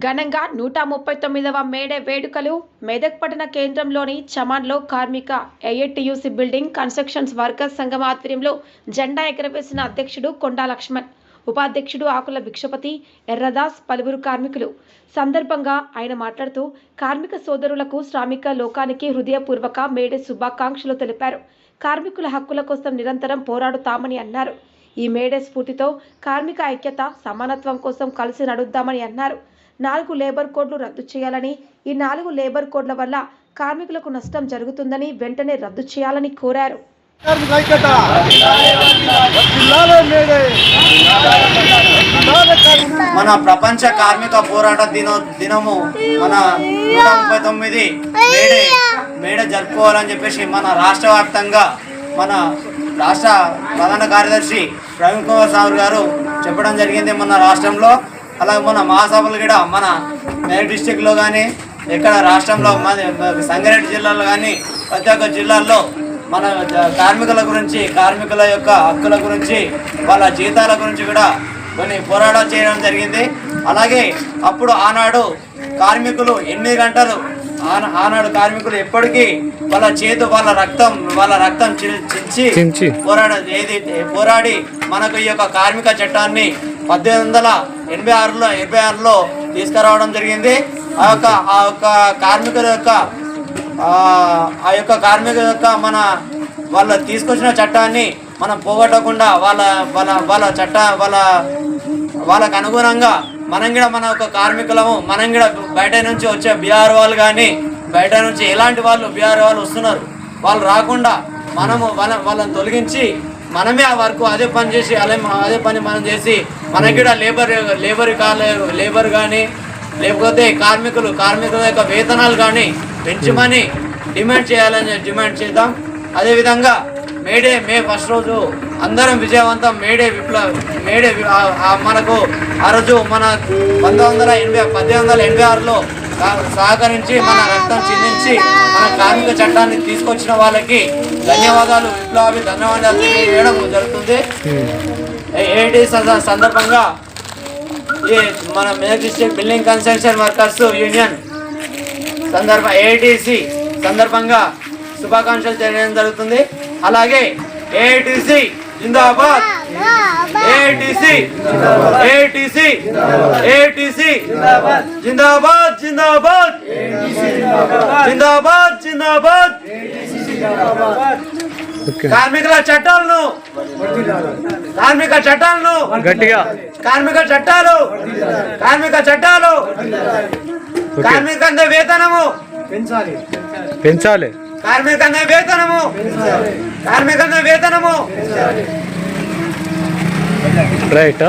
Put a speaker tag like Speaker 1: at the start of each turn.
Speaker 1: ఘనంగా నూట ముప్పై తొమ్మిదవ మేడే వేడుకలు మెదక్ పట్టణ కేంద్రంలోని చమాన్లో కార్మిక ఏఐటియుసి బిల్డింగ్ కన్స్ట్రక్షన్స్ వర్కర్స్ సంఘం ఆధ్వర్యంలో జెండా ఎగరవేసిన అధ్యక్షుడు కొండా లక్ష్మణ్. ఉపాధ్యక్షుడు ఆకుల భిక్షపతి ఎర్రదాస్ పలువురు కార్మికులు. సందర్భంగా ఆయన మాట్లాడుతూ కార్మిక సోదరులకు శ్రామిక లోకానికి హృదయపూర్వక మేడే శుభాకాంక్షలు తెలిపారు. కార్మికుల హక్కుల కోసం నిరంతరం పోరాడుతామని అన్నారు. ఈ మేడే స్ఫూర్తితో కార్మిక ఐక్యత సమానత్వం కోసం కలిసి నడుద్దామని అన్నారు. నాలుగు లేబర్ కోడ్లు రద్దు చేయాలని ఈ నాలుగు లేబర్ కోడ్ల వల్ల కార్మికులకు నష్టం జరుగుతుందని వెంటనే రద్దు చేయాలని కోరారు.
Speaker 2: మన ప్రపంచ కార్మిక పోరాట దినో దినము మన నూట ముప్పై తొమ్మిది మేడే. మేడే జరుపుకోవాలని చెప్పేసి మన రాష్ట్ర వ్యాప్తంగా మన రాష్ట్ర ప్రధాన కార్యదర్శి ప్రవీణ్ కుమార్ సార్ గారు చెప్పడం జరిగింది మన రాష్ట్రంలో. అలాగే మన మహాసభలు కూడా మన మేరక్ డిస్టిక్లో కానీ ఇక్కడ రాష్ట్రంలో మన సంగారెడ్డి జిల్లాలో కానీ ప్రతి ఒక్క జిల్లాల్లో మన కార్మికుల గురించి కార్మికుల యొక్క హక్కుల గురించి వాళ్ళ జీతాల గురించి కూడా కొన్ని పోరాటాలు చేయడం జరిగింది. అలాగే అప్పుడు ఆనాడు కార్మికులు ఎనిమిది గంటలు ఆన- ఆనాడు కార్మికులు ఎప్పటికీ వాళ్ళ చేతు వాళ్ళ రక్తం వాళ్ళ రక్తం చించి పోరాడ ఏది పోరాడి మనకు ఈ యొక్క కార్మిక చట్టాన్ని పద్దెనిమిది వందల ఎనభై ఆరులో ఎనభై ఆరులో తీసుకురావడం జరిగింది. ఆ యొక్క ఆ యొక్క కార్మికుల యొక్క ఆ యొక్క కార్మికుల యొక్క మన వాళ్ళ తీసుకొచ్చిన చట్టాన్ని మనం పోగొట్టకుండా వాళ్ళ వాళ్ళ వాళ్ళ చట్ట వాళ్ళ వాళ్ళకు అనుగుణంగా మనం కూడా మన యొక్క కార్మికులము మనం కూడా బయట నుంచి వచ్చే బీఆర్ వాళ్ళు కానీ బయట నుంచి ఎలాంటి వాళ్ళు బీఆర్ వాళ్ళు వస్తున్నారు వాళ్ళు రాకుండా మనము వాళ్ళ వాళ్ళని తొలగించి మనమే ఆ వర్క్ అదే పని చేసి అదే అదే పని మనం చేసి మనకి కూడా లేబర్ లేబర్ కాలే లేబర్ కానీ లేకపోతే కార్మికులు కార్మికుల యొక్క వేతనాలు కానీ పెంచమని డిమాండ్ చేయాలని డిమాండ్ చేద్దాం. అదేవిధంగా మేడే మే ఫస్ట్ రోజు అందరం విజయవంతం మేడే విప్లవ మేడే మనకు ఆ రోజు మన పంతొమ్మిది వందల ఎనభై పద్దెనిమిది వందల ఎనభై ఆరులో సహకరించి మన రక్తం చిందించి మన కార్మిక చట్టాన్ని తీసుకొచ్చిన వాళ్ళకి ధన్యవాదాలు విప్లవాభి ధన్యవాదాలు తెలియజేయడం జరుగుతుంది. ఏటి సందర్భంగా ఈ మన Medak district building construction workers union సందర్భ ఏఐటిసి సందర్భంగా శుభాకాంక్షలు తెలియడం జరుగుతుంది. అలాగే ఏఐటిసి జిందాబాద్. ఏఐటిసి ఏటీసీ ఏటీసీ జిందాబాద్. జిందాబాద్ జిందాబాద్ జిందాబాద్ కార్మికుల చట్టాలను కార్మిక చట్టాలను
Speaker 3: గట్టిగా.
Speaker 2: కార్మిక చట్టాలు కార్మిక చట్టాలు కార్మికంద వేతనము
Speaker 4: పెంచాలి.
Speaker 3: పెంచాలి.
Speaker 2: కార్మికంద వేతనము కార్మికంద వేతనము
Speaker 3: రైట్